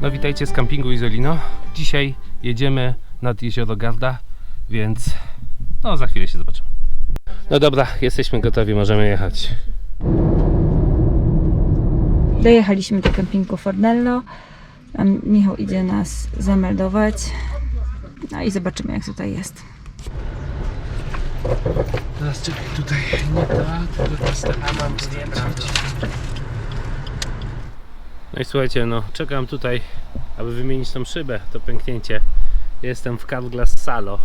No witajcie z kampingu Izolino. Dzisiaj jedziemy nad jezioro Garda, więc no za chwilę się zobaczymy. No dobra, jesteśmy gotowi, możemy jechać. Dojechaliśmy do kempingu Fornello. Michał idzie nas zameldować. No i zobaczymy jak tutaj jest. Teraz czekaj, tutaj nie ta, tylko ta stara mam zdjęć. No i słuchajcie, no czekam tutaj, aby wymienić tą szybę, to pęknięcie. Jestem w Carglass Salo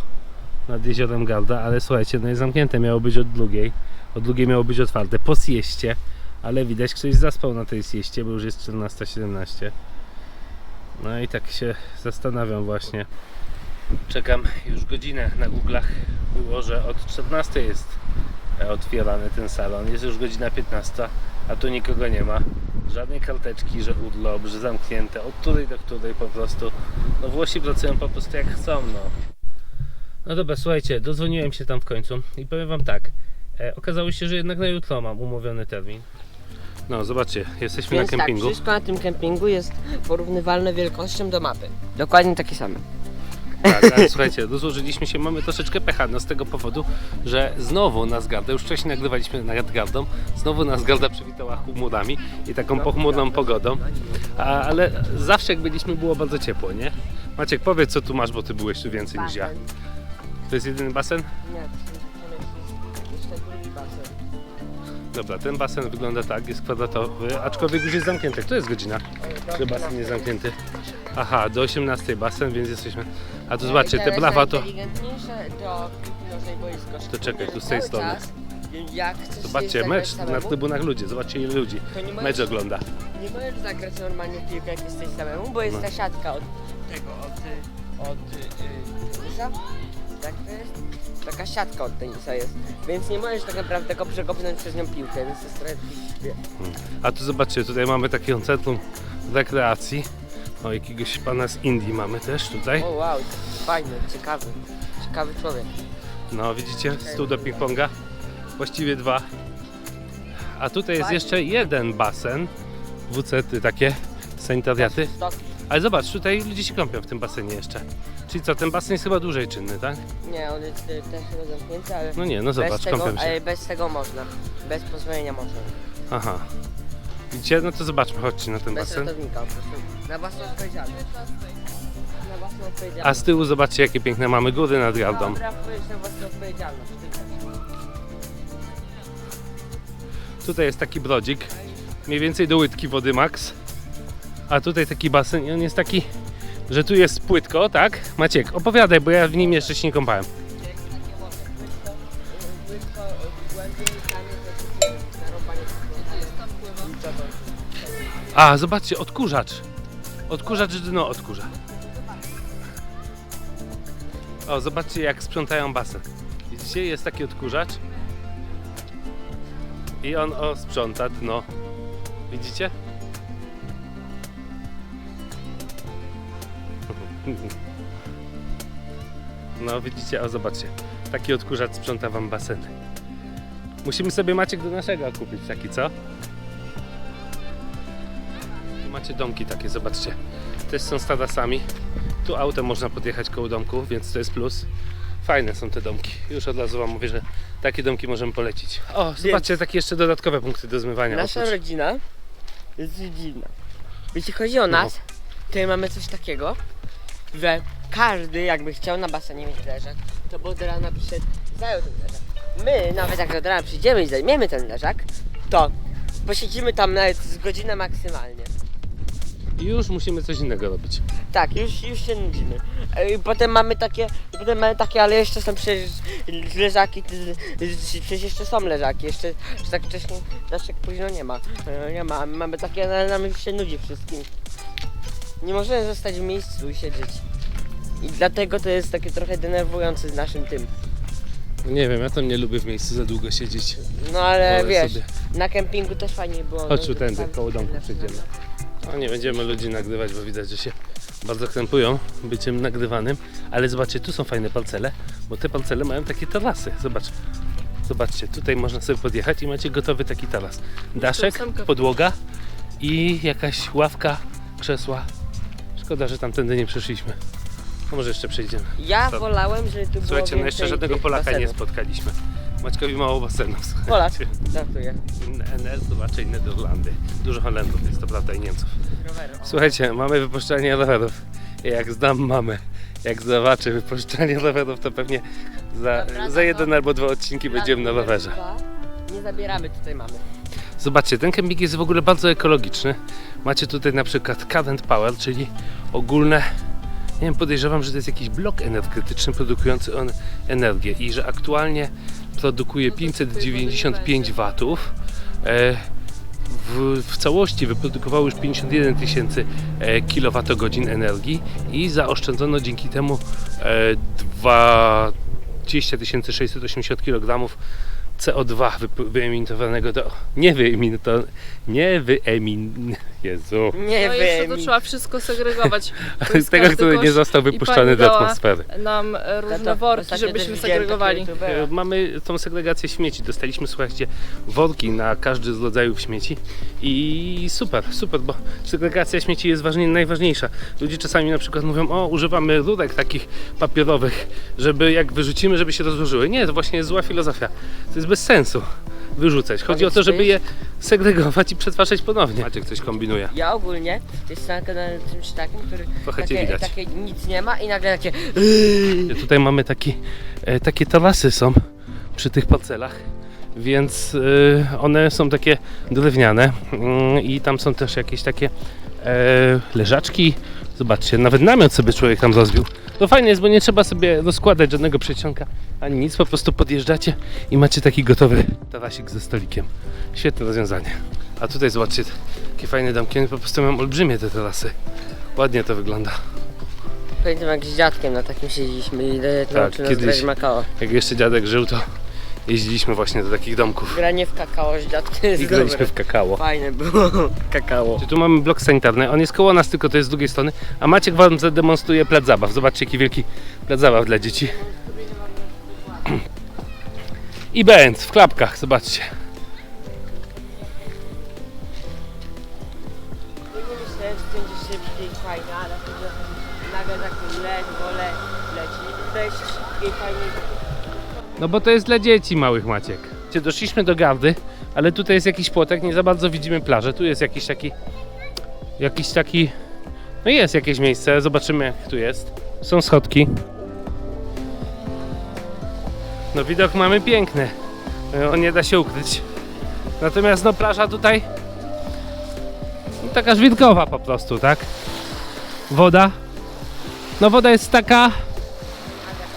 nad jeziorem Garda, ale słuchajcie, no jest zamknięte, miało być od drugiej. Od drugiej miało być otwarte, po sieście, ale widać ktoś zaspał na tej sieście, bo już jest 14.17. No i tak się zastanawiam właśnie. Czekam już godzinę na Google'ach. Było, że od 14 jest e, otwierany ten salon. Jest już godzina 15, a tu nikogo nie ma. Żadnej karteczki, że urlop, że zamknięte. Od której do której po prostu. No Włosi pracują po prostu jak chcą, no. No dobra, słuchajcie, dozwoniłem się tam w końcu i powiem wam tak. E, okazało się, że jednak na jutro mam umówiony termin. No, zobaczcie, jesteśmy Więc na tak, kempingu. wszystko na tym kempingu jest porównywalne wielkością do mapy. Dokładnie takie same. Tak, ale słuchajcie, rozłożyliśmy się, mamy troszeczkę pecha, no z tego powodu, że znowu nas Garda, już wcześniej nagrywaliśmy nad Gardą, znowu nas Garda przywitała chmurami i taką pochmurną pogodą, a, ale zawsze jak byliśmy było bardzo ciepło, nie? Maciek, powiedz co tu masz, bo ty byłeś tu więcej niż ja. To jest jedyny basen? Nie, Dobra, ten basen wygląda tak, jest kwadratowy, aczkolwiek już jest zamknięty. To jest godzina, że basen jest zamknięty. Aha, do 18 basen, więc jesteśmy... A tu zobaczcie, te blawa to... Inteligentniejsze do piłki nożnej boisko. To czekaj, tu z tej Cały strony. czas, Jak chcesz Zobaczcie, mecz na trybunach ludzi, zobaczcie ile ludzi to nie mecz ogląda. nie możesz zagrać normalnie w piłkę jak jesteś samemu, bo jest No. ta siatka od tego, od, y, od y. Tak to jest? Taka siatka od tenisa jest. Więc nie możesz tak naprawdę tylko przekopnąć przez nią piłkę, więc to jest trochę śpie. A tu zobaczcie, tutaj mamy takie centrum rekreacji. O, jakiegoś pana z Indii mamy też tutaj. O wow, fajny, ciekawy. Ciekawy człowiek. No, widzicie, stół do ping-ponga. Właściwie dwa. A tutaj jest jeszcze jeden basen. WC-ty takie, sanitariaty. Stoki. Ale zobacz, tutaj ludzie się kąpią w tym basenie jeszcze. Czyli co, ten basen jest chyba dłużej czynny, tak? Nie, on jest y, też chyba zamknięty, ale No nie, no bez, zobacz, tego, kąpią się. ale bez tego można. Bez pozwolenia można. Aha. Widzicie? No to zobaczmy, chodźcie na ten Bez basen. ratownika po prostu. Na własną odpowiedzialność. Na własną A odpowiedzialność. z tyłu zobaczcie, jakie piękne mamy góry nad Gardą. Dobra, na własną odpowiedzialność. Tutaj jest taki brodzik, mniej więcej do łydki wody max. A tutaj taki basen i on jest taki, że tu jest płytko, tak? Maciek, opowiadaj, bo ja w nim jeszcze się nie kąpałem. A, zobaczcie, odkurzacz. Odkurzacz dno odkurza. O, zobaczcie jak sprzątają basen. Widzicie, jest taki odkurzacz. I on o, sprząta dno. Widzicie? No widzicie, o zobaczcie. Taki odkurzacz sprząta wam baseny. Musimy sobie Maciek do naszego kupić taki, co? Tu macie domki takie, zobaczcie. Też są z tarasami. Tu autem można podjechać koło domku, więc to jest plus. Fajne są te domki. Już od razu wam mówię, że takie domki możemy polecić. O, zobaczcie, takie jeszcze dodatkowe punkty do zmywania. Nasza oprócz- rodzina jest dziwna. Jeśli chodzi o nas, to my mamy coś takiego, że każdy jakby chciał na basenie mieć leżak, to by od rana przyszedł zajął ten leżak. My, nawet jak od rana przyjdziemy i zajmiemy ten leżak, to posiedzimy tam nawet z godzinę maksymalnie. I już musimy coś innego robić. Tak, już, już się nudzimy. I potem mamy takie, i potem mamy takie, ale jeszcze są przecież leżaki, przecież jeszcze są leżaki, jeszcze że tak wcześniej, znaczy jak późno nie ma, E, nie ma, mamy takie, ale nam już się nudzi wszystkim. Nie możemy zostać w miejscu i siedzieć. I dlatego to jest takie trochę denerwujące z naszym tym. No nie wiem, ja tam nie lubię w miejscu za długo siedzieć. No ale Wolę wiesz, sobie. na kempingu też fajnie było. Chodź no, tu tędy, koło domku telefon. przejdziemy. No nie będziemy ludzi nagrywać, bo widać, że się bardzo krępują byciem nagrywanym. Ale zobaczcie, tu są fajne parcele, bo te parcele mają takie tarasy. Zobacz. Zobaczcie, tutaj można sobie podjechać i macie gotowy taki taras. Daszek, sam kap- podłoga i jakaś ławka, krzesła. Szkoda, że tamtędy nie przeszliśmy. No może jeszcze przejdziemy. Ja wolałem, że tu było Słuchajcie, no jeszcze więcej żadnego tych Polaka nie basenów. spotkaliśmy. Maćkowi mało basenów. Polak, słuchajcie. żartuję. NL to raczej Niderlandy. Dużo Holendrów jest to prawda i Niemców. Roweru. o. Słuchajcie, mamy wypuszczanie rowerów. Jak znam mamy, jak zobaczę wypuszczanie rowerów, to pewnie za, Dobra, za to- jeden albo dwa odcinki będziemy na Numer rowerze. dwa. Nie zabieramy tutaj mamy. Zobaczcie, ten kemping jest w ogóle bardzo ekologiczny. Macie tutaj na przykład Current Power, czyli ogólne, nie wiem, podejrzewam, że to jest jakiś blok energetyczny produkujący on energię i że aktualnie produkuje 595 watów. E, w, w całości wyprodukowało już 51 tysięcy e, kilowatogodzin energii i zaoszczędzono dzięki temu e, 20 680 kg CO2 wyp- wyemitowanego do... Nie wyemitowanego... Nie wyemin... Jezu. Nie No jeszcze trzeba wszystko segregować. Jest Tego, który nie został wypuszczony do atmosfery. Nam e, różne worki, żebyśmy segregowali. E, Mamy tą segregację śmieci. Dostaliśmy, słuchajcie, worki na każdy z rodzajów śmieci i super, super, bo segregacja śmieci jest ważnie, najważniejsza. Ludzie czasami na przykład mówią, o, używamy rurek takich papierowych, żeby jak wyrzucimy, żeby się rozłożyły. Nie, to właśnie jest zła filozofia. To jest bez sensu wyrzucać. Chodzi o to, żeby je segregować i przetwarzać ponownie. Maciek coś kombinuje. Ja ogólnie jest na kanale czymś takim, który Trochę cię takie, widać. takie nic nie ma i nagle takie Tutaj mamy taki, e, takie tarasy są przy tych parcelach, więc e, one są takie drewniane mm, i tam są też jakieś takie e, leżaczki. Zobaczcie, nawet namiot sobie człowiek tam rozbił. To fajne jest, bo nie trzeba sobie rozkładać żadnego przecionka ani nic, po prostu podjeżdżacie i macie taki gotowy tarasik ze stolikiem. Świetne rozwiązanie. A tutaj zobaczcie, takie fajne domki, po prostu mają olbrzymie te tarasy. Ładnie to wygląda. Pamiętam jak z dziadkiem na takim siedzieliśmy i tak, nauczył nas kiedyś. grać Makao. Jak jeszcze dziadek żył, to jeździliśmy właśnie do takich domków. Granie w kakao z dziadkiem jest I graliśmy dobre. w kakao. Fajne było kakao. Tu mamy blok sanitarny, on jest koło nas, tylko to jest z drugiej strony, a Maciek Wam zademonstruje plac zabaw. Zobaczcie, jaki wielki plac zabaw dla dzieci. I bęc w klapkach, zobaczcie. No bo to jest dla dzieci małych Maciek. Doszliśmy do gardy, ale tutaj jest jakiś płotek, nie za bardzo widzimy plażę. Tu jest jakiś taki, jakiś taki, no jest jakieś miejsce, zobaczymy jak tu jest. Są schodki. No widok mamy piękny, no, nie da się ukryć. Natomiast no plaża tutaj no, taka żwirkowa po prostu, tak? Woda. No woda jest taka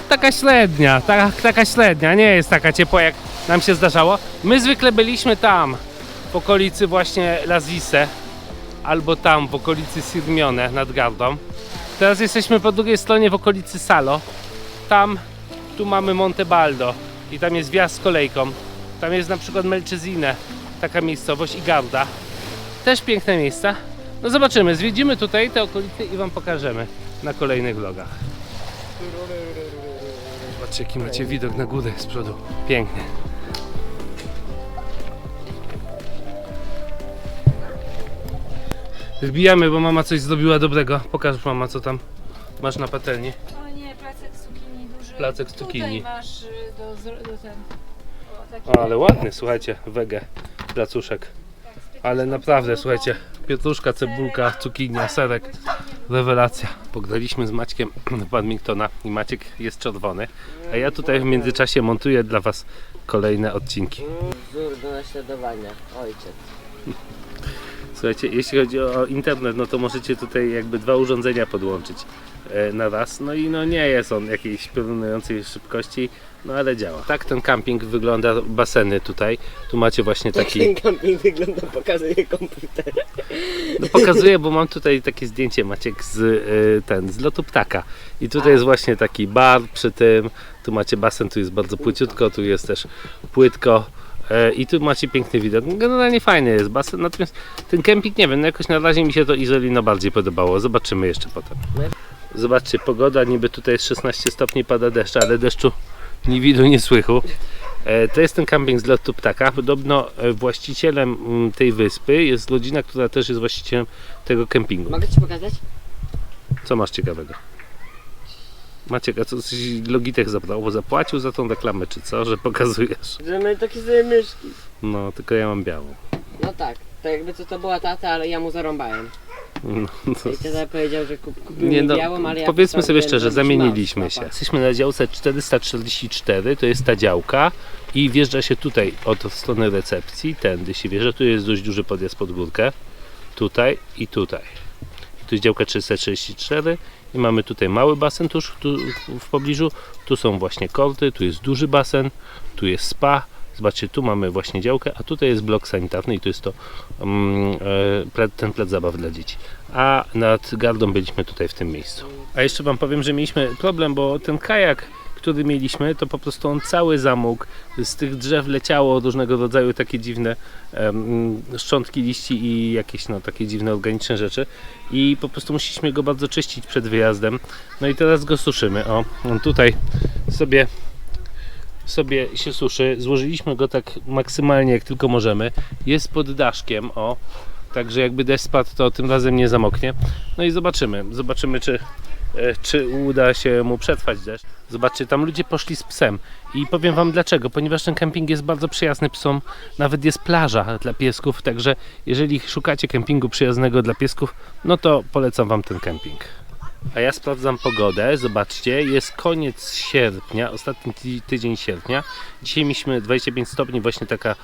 taka średnia, taka, taka średnia, nie jest taka ciepła jak nam się zdarzało. My zwykle byliśmy tam, w okolicy właśnie Lazise, albo tam, w okolicy Sirmione nad Gardą. Teraz jesteśmy po drugiej stronie w okolicy Salo. Tam, tu mamy Monte Baldo i tam jest wjazd z kolejką. Tam jest na przykład Melchesine, taka miejscowość i Garda. Też piękne miejsca. No zobaczymy, zwiedzimy tutaj te okolice i Wam pokażemy na kolejnych vlogach. Zobaczcie jaki macie widok na górę z przodu. Pięknie. Wbijamy, bo mama coś zrobiła dobrego. Pokaż mama co tam masz na patelni. O nie, placek z cukinii duży. Placek z cukinii. Tutaj masz y, do, zro- do ten. O, taki O, ale ładny, słuchajcie, wege, placuszek. Ale naprawdę, słuchajcie, pietruszka, cebulka, cukinia, serek, rewelacja. Pograliśmy z Maćkiem badmintona i Maciek jest czerwony, a ja tutaj w międzyczasie montuję dla Was kolejne odcinki. Wzór do naśladowania. Ojciec. Słuchajcie, jeśli chodzi o internet, no to możecie tutaj jakby dwa urządzenia podłączyć e, na raz. No i no nie jest on jakiejś piorunującej szybkości, no ale działa. Tak ten camping wygląda, baseny tutaj. Tu macie właśnie taki... Ten camping wygląda, pokazuje komputer. No pokazuję, bo mam tutaj takie zdjęcie Maciek z y, ten, z lotu ptaka. I tutaj jest właśnie taki bar przy tym. Tu macie basen, tu jest bardzo płyciutko, tu jest też płytko. E, I tu macie piękny widok. Generalnie fajny jest basen, natomiast ten kemping, nie wiem, no jakoś na razie mi się to Izolino bardziej podobało. Zobaczymy jeszcze potem. Zobaczcie, pogoda niby tutaj jest 16 stopni, pada deszcz, ale deszczu ni widu, ni słychu. E, To jest ten camping z lotu ptaka. Podobno e, właścicielem mm, tej wyspy jest rodzina, która też jest właścicielem tego kempingu. Mogę ci pokazać? Co masz ciekawego? Maciek, a co coś Logitech zabrał, bo zapłacił za tą reklamę, czy co, że pokazujesz? Że my takie sobie myszki. No, tylko ja mam białą. No tak, to jakby co to była tata, ale ja mu zarąbałem. No, to... I tata powiedział, że kup, kupił Nie mi no, białą, ale ja powiedzmy sobie szczerze, zamieniliśmy się. Jesteśmy na działce 444, to jest ta działka i wjeżdża się tutaj od strony recepcji, tędy się wjeżdża, tu jest dość duży podjazd pod górkę, tutaj i tutaj. Tu jest działka 434 i mamy tutaj mały basen tuż tu w pobliżu, tu są właśnie korty, tu jest duży basen, tu jest spa, Zobaczcie, tu mamy właśnie działkę, a tutaj jest blok sanitarny i to jest to ple- ten plac zabaw dla dzieci. A nad gardą byliśmy tutaj w tym miejscu. A jeszcze Wam powiem, że mieliśmy problem, bo ten kajak, który mieliśmy, to po prostu on cały zamógł. Z tych drzew leciało różnego rodzaju takie dziwne em, szczątki liści i jakieś no, takie dziwne organiczne rzeczy. I po prostu musieliśmy go bardzo czyścić przed wyjazdem. No i teraz go suszymy. O, on tutaj sobie sobie się suszy. Złożyliśmy go tak maksymalnie jak tylko możemy. Jest pod daszkiem, o. Także jakby deszcz spadł, to tym razem nie zamoknie. No i zobaczymy. Zobaczymy, czy, czy uda się mu przetrwać deszcz. Zobaczcie, tam ludzie poszli z psem. I powiem Wam dlaczego. Ponieważ ten kemping jest bardzo przyjazny psom. Nawet jest plaża dla piesków. Także jeżeli szukacie kempingu przyjaznego dla piesków, no to polecam Wam ten kemping. A ja sprawdzam pogodę. Zobaczcie, jest koniec sierpnia, ostatni ty- tydzień sierpnia. Dzisiaj mieliśmy 25 stopni, właśnie taka.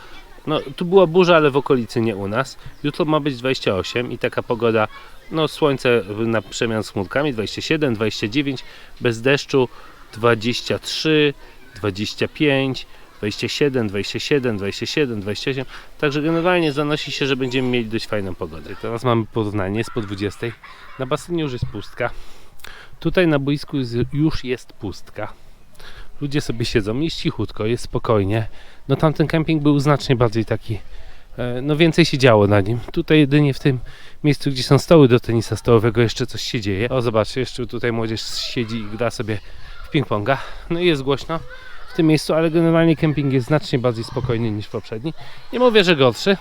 No, tu była burza, ale w okolicy nie u nas. Jutro ma być 28 i taka pogoda, no słońce na przemian z chmurkami 27, 29, bez deszczu 23, 25, 27, 27, 27, 28. Także generalnie zanosi się, że będziemy mieli dość fajną pogodę. Teraz mamy porównanie, jest po 20. Na basenie już jest pustka. Tutaj na boisku już jest pustka. Ludzie sobie siedzą, jest cichutko, jest spokojnie. No tamten kemping był znacznie bardziej taki, no więcej się działo na nim. Tutaj jedynie w tym miejscu, gdzie są stoły do tenisa stołowego jeszcze coś się dzieje. O zobaczcie, jeszcze tutaj młodzież siedzi i gra sobie w ping-ponga. No i jest głośno w tym miejscu, ale generalnie kemping jest znacznie bardziej spokojny niż poprzedni. Nie mówię, że gorszy.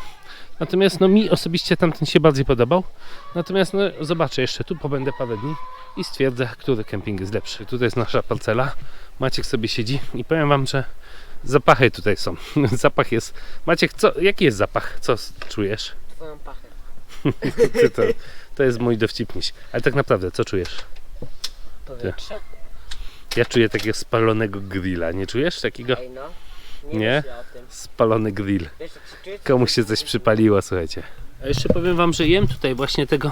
Natomiast no mi osobiście tamten się bardziej podobał. Natomiast no zobaczę jeszcze tu pobędę parę dni i stwierdzę, który kemping jest lepszy. Tutaj jest nasza parcela. Maciek sobie siedzi i powiem wam, że zapachy tutaj są. Zapach jest. Maciek, co, jaki jest zapach? Co czujesz? Twoją pachę. Ty to, to jest mój dowcipniś. Ale tak naprawdę, co czujesz? Powietrze? Ja czuję takiego spalonego grilla. Nie czujesz takiego? Ej no. Nie? Nie, myślę o tym. Spalony grill. Wiesz, czujesz, Komuś się coś przypaliło, słuchajcie. A jeszcze powiem wam, że jem tutaj właśnie tego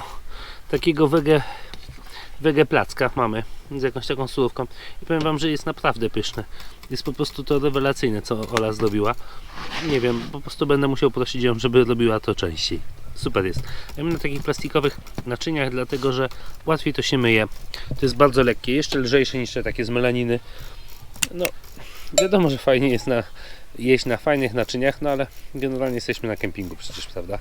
takiego wege, wege placka mamy z jakąś taką surówką i powiem wam, że jest naprawdę pyszne. Jest po prostu to rewelacyjne, co Ola zrobiła. Nie wiem, po prostu będę musiał prosić ją, żeby robiła to częściej. Super jest. Jem na takich plastikowych naczyniach, dlatego że łatwiej to się myje. To jest bardzo lekkie, jeszcze lżejsze niż te takie z melaniny. No, wiadomo, że fajnie jest na jeść na fajnych naczyniach, no ale generalnie jesteśmy na kempingu przecież, prawda?